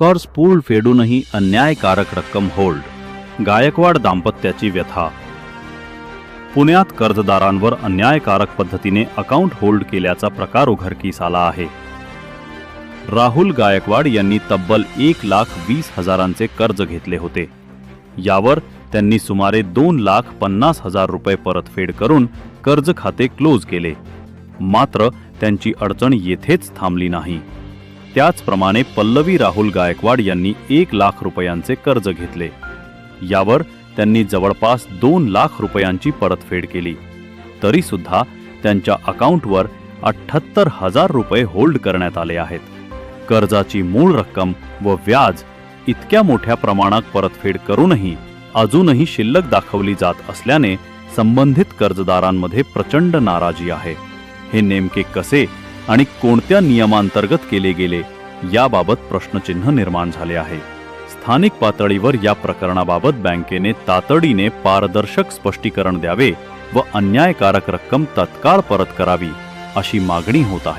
कर्ज पूल फेडूनही अन्यायकारक रक्कम होल्ड. गायकवाड दाम्पत्याची व्यथा. पुण्यात कर्जदारांवर अन्यायकारक पद्धतीने अकाउंट होल्ड केल्याचा प्रकार उघडकीस आला आहे. राहुल गायकवाड यांनी तब्बल एक लाख वीस हजारांचे कर्ज घेतले होते. यावर त्यांनी सुमारे दोन लाख पन्नास हजार रुपये परतफेड करून कर्ज खाते क्लोज केले. मात्र त्यांची अडचण येथेच थांबली नाही. त्याचप्रमाणे पल्लवी राहुल गायकवाड यांनी एक लाख रुपयांचे कर्ज घेतले. यावर त्यांनी जवळपास दोन लाख रुपयांची परतफेड केली. तरीसुद्धा त्यांच्या अकाउंटवर अठ्ठ्याहत्तर हजार रुपये होल्ड करण्यात आले आहेत. कर्जाची मूळ रक्कम व व्याज इतक्या मोठ्या प्रमाणात परतफेड करूनही अजूनही शिल्लक दाखवली जात असल्याने संबंधित कर्जदारांमध्ये प्रचंड नाराजी आहे. हे नेमके कसे आणि कोणत्या नियमांतर्गत केले गेले याबाबत प्रश्नचिन्ह निर्माण झाले आहे. स्थानिक पातळीवर या प्रकरणाबाबत बँकेने तातडीने पारदर्शक स्पष्टीकरण द्यावे व अन्यायकारक रक्कम तत्काळ परत करावी अशी मागणी होत आहे.